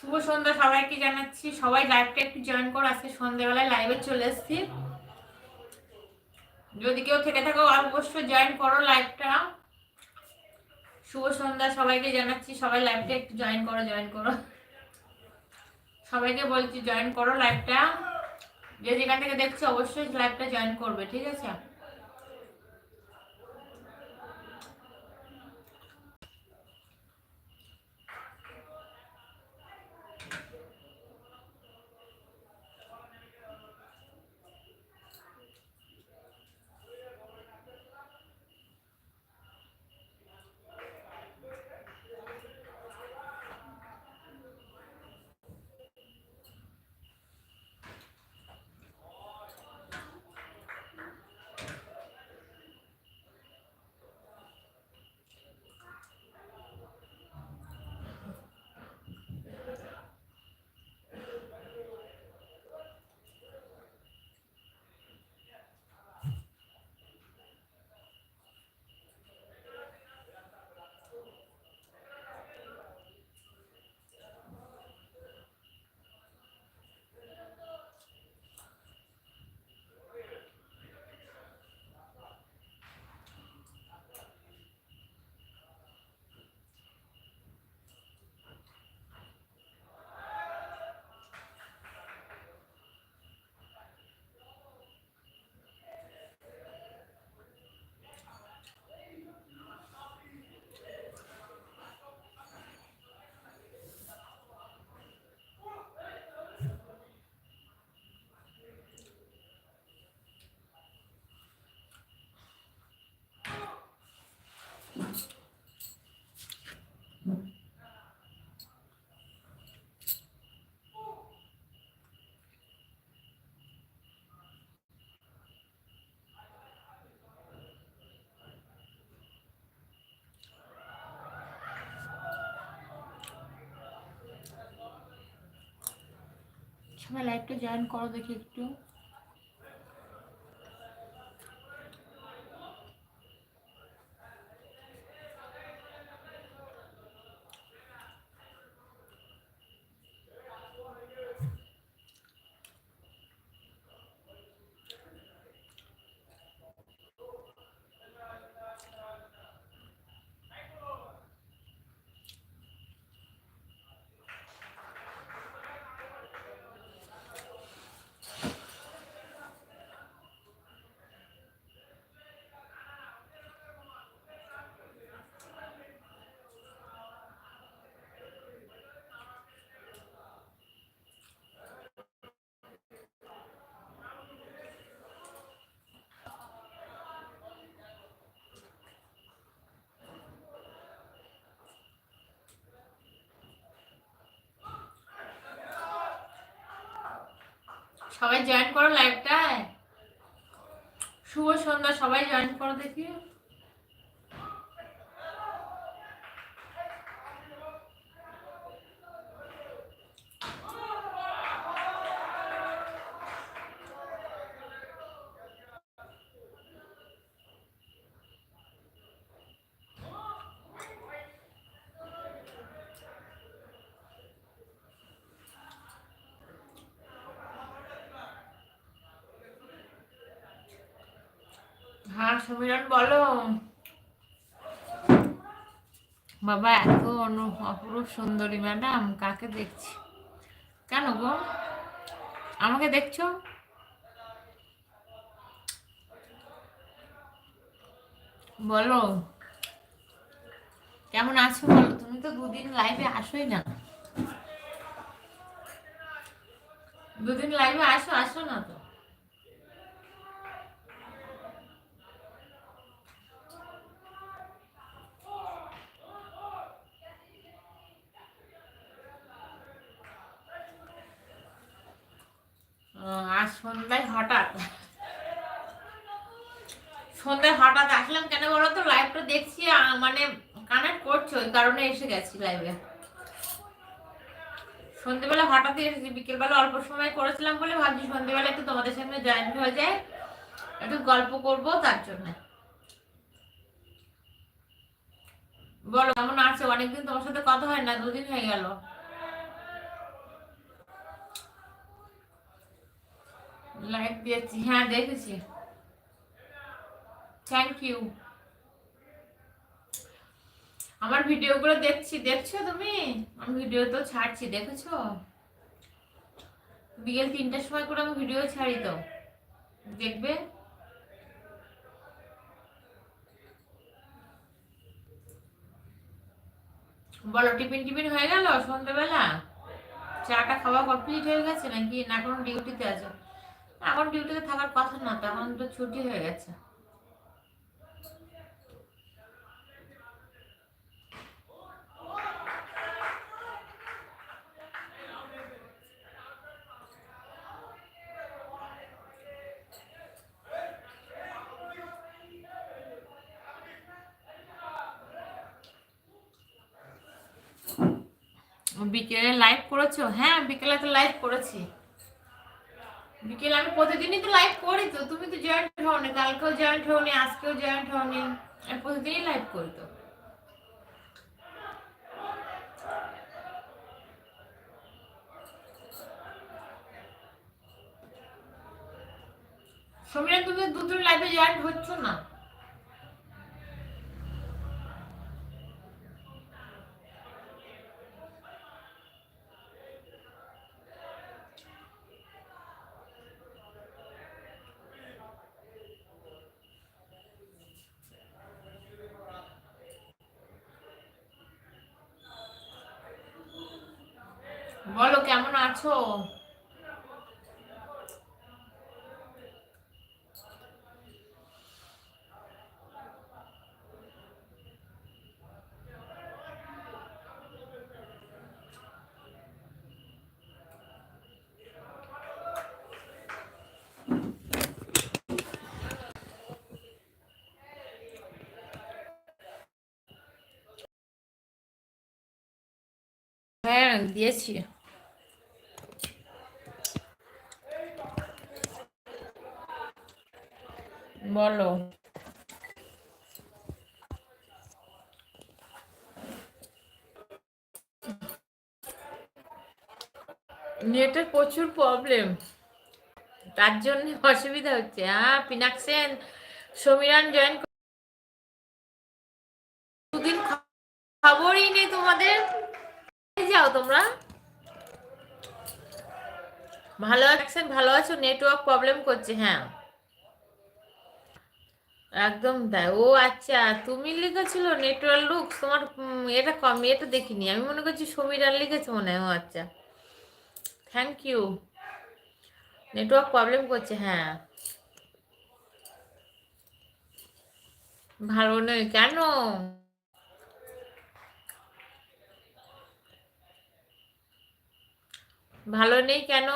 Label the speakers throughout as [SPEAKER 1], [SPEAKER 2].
[SPEAKER 1] শুভ সন্ধ্যা সবাইকে জানাচ্ছি। সবাই লাইভটা একটু জয়েন করো, আজকে সন্ধ্যাবেলায় লাইভে চলে এসেছি। যদি কেউ থেকে থাকো, অবশ্যই জয়েন করো লাইভটা শুভ সন্ধ্যা সবাইকে জানাচ্ছি, সবাই লাইভটা একটু জয়েন করো জয়েন করো। সবাইকে বলছি জয়েন করো লাইভটা যে যেখান থেকে দেখছি, অবশ্যই লাইভটা জয়েন করবে, ঠিক আছে? সবাই লাইভটা জয়েন করো দেখি একটু। সবাই জয়েন করো লাইভটায় শুভ সন্ধ্যা সবাই জয়েন করো দেখি। হ্যাঁ সমীরণ বলো। বাবা, এত অনু, অপরূপ সুন্দরী, ম্যাডাম, কাকে দেখছি? কেন গো? আমাকে দেখছ? বলো। কেমন আছো বলো? তুমি তো দুদিন লাইভে আসোই না। দুদিন লাইভে আসো আসো না তো। কেন বলো তো? লাইভটা দেখছি মানে কানেক্ট করছ, ওই কারণে এসে গেছি লাইভে সন্ধ্যেবেলা হঠাৎ এসেছি, বিকেলবেলা অল্প সময় করেছিলাম বলে ভাবছি সন্ধ্যেবেলা একটু তোমাদের সামনে জয়েন হয়ে যায়, একটু গল্প করব তার জন্য। বলো, কেমন আছো? অনেকদিন তোমার সাথে কথা হয় না, দুদিন হয়ে গেল। লাইক দিয়েছি হ্যাঁ দেখেছি। থ্যাংক ইউ আমার ভিডিওগুলো দেখছি, দেখছ তুমি? আমি ভিডিও তো ছাড়ছি, দেখেছ? বিকেল তিনটার সময় করে আমি ভিডিও ছাড়ি তো। দেখবে? বলো, টিফিন টিফিন হয়ে গেল? সন্ধ্যেবেলা চাটা খাওয়া কমপ্লিট হয়ে গেছে নাকি? না, এখন ডিউটিতে আছে। এখন ডিউটিতে থাকার কথা না এখন তো ছুটি হয়ে গেছে। বিকেলে লাইভ করেছ? হ্যাঁ বিকেলে তো লাইভ করেছি। বিকেলে আমি প্রতিদিনই তো লাইভ করি তো, তুমি তো জয়েন্ট হওনি, কালকেও জয়েন্ট হওনি, আজকেও জয়েন্ট হওনি, আমি প্রতিদিনই লাইভ করি তো। সমীরা তুমি দুটো লাইভে জয়েন্ট হচ্ছ না? বলো কেমন আছো? হ্যাঁ দিয়েছি। বলো। নেটের প্রচুর প্রবলেম তার জন্য অসুবিধা হচ্ছে। হ্যাঁ পিনাকসেন সমীরান জয়েন দুদিন খবরই নেই তোমাদের। যাও তোমরা? ভালো আছেন ভালো আছো? নেটওয়ার্ক প্রবলেম করছে হ্যাঁ। একদম তাই ও আচ্ছা তুমি লিখেছিল নেটওয়ার্ক লুক তোমার এটা কম, এটা দেখিনি। আমি মনে করছি সমীর আর লিখেছে মনে হয়, ও আচ্ছা। থ্যাংক ইউ নেটওয়ার্ক প্রবলেম করছে হ্যাঁ। ভালো নয়, কেন? ভালো নেই কেন?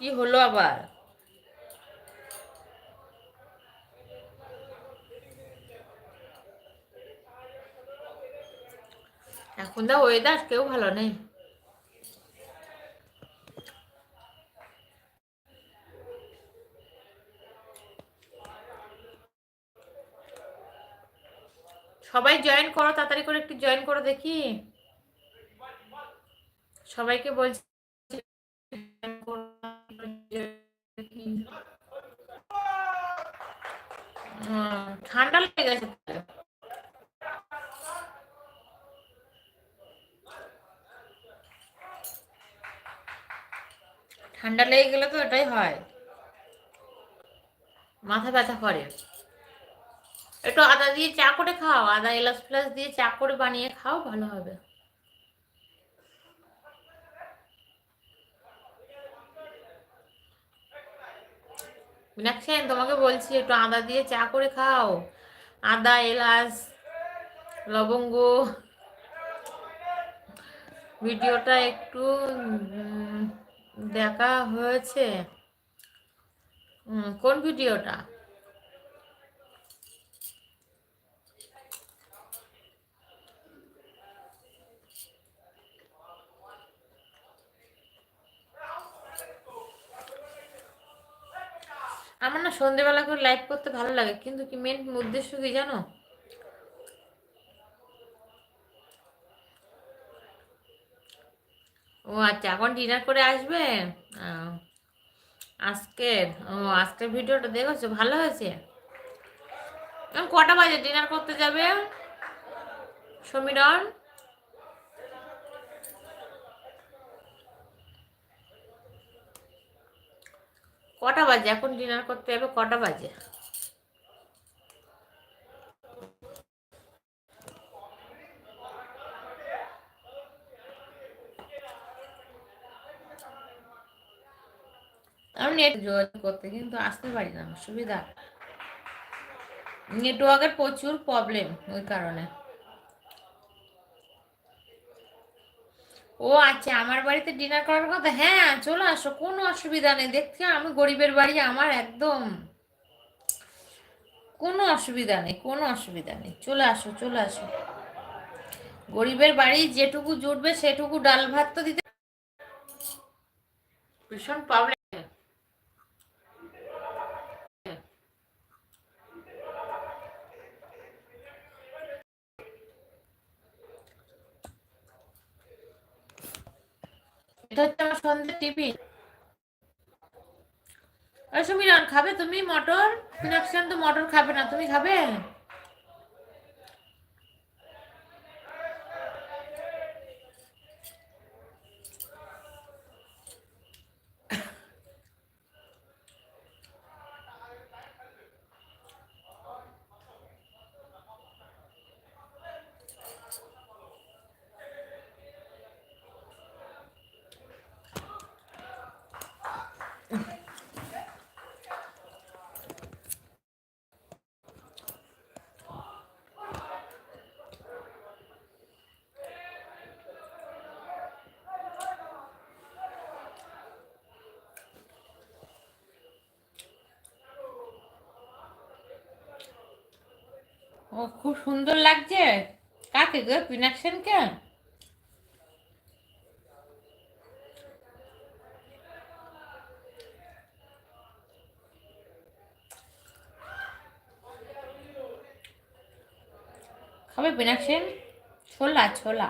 [SPEAKER 1] কি হলো আবার? এখন দা ওয়েদার কেউ ভালো নেই। সবাই জয়েন করো, তাড়াতাড়ি করে একটু জয়েন করো দেখি। সবাইকে বলছি ঠান্ডা লেগে গেছে ঠান্ডা লেগে গেলে তো এটাই হয়। মাথা ব্যথা করে। একটু আদা দিয়ে চা করে খাও, আদা এলাচ ফেলাচ দিয়ে চা করে বানিয়ে খাও, ভালো হবে। মীনাক্ষী, তোমাকে বলছি, একটু আদা দিয়ে চা করে খাও। আদা, এলাচ, লবঙ্গ। ভিডিওটা একটু দেখা হয়েছে। কোন ভিডিওটা? আমার না সন্ধেবেলা করে লাইভ করতে ভালো লাগে, কিন্তু কি মেন উদ্দেশ্য কি জানো? আচ্ছা এখন ডিনার করে আসবে? আজকের, ও, আজকের ভিডিওটা দেখেছ? ভালো হয়েছে? কটা বাজে ডিনার করতে যাবে? সমীরন কটা বাজে? এখন ডিনার করতে যাবে কটা বাজে? আমি নেট যোগাযোগ করতে, কিন্তু আসতে পারি না সুবিধা নেটওয়ার্কের প্রচুর প্রবলেম ওই কারণে। ও আচ্ছা আমার বাড়িতে ডিনার করার কথা? হ্যাঁ চলে আসো, কোনো অসুবিধা নেই। দেখছি আমি গরিবের বাড়ি, আমার একদম কোনো অসুবিধা নেই, কোনো অসুবিধা নেই। চলে আসো চলে আসো। গরিবের বাড়ি যেটুকু জুটবে, সেটুকু ডাল ভাত তো দিতে ভীষণ প্রবলেম এটা হচ্ছে আমার সন্ধ্যে টিফিন সুমিরন, খাবে তুমি মটর? মিনাক্ষণ তো মটর খাবে না, তুমি খাবে? ও খুব সুন্দর লাগছে। কাকে গো পিনাকশনকে খাবে ছোলা ছোলা ছোলা।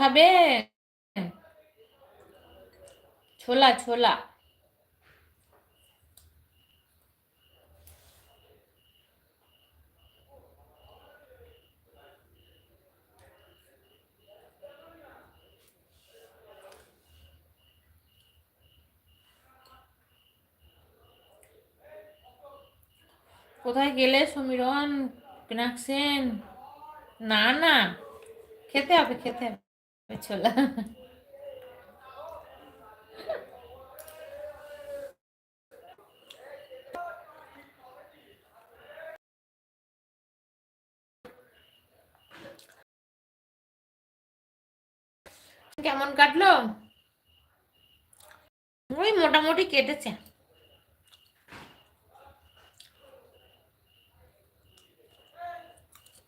[SPEAKER 1] খাবে ছোলা ছোলা। কোথায় গেলে সমীরন পিনাকসেন না না। খেতে হবে খেতে হবে। কেমন কাটলো? ওই মোটামুটি কেটেছে।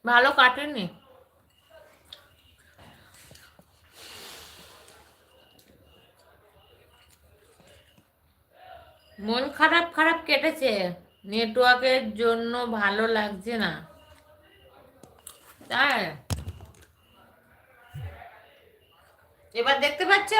[SPEAKER 1] ভালো কাটেনি? মন খারাপ খারাপ কেটেছে। নেটওয়ার্কের জন্য ভালো লাগছে না। তাই। এবার দেখতে পাচ্ছ?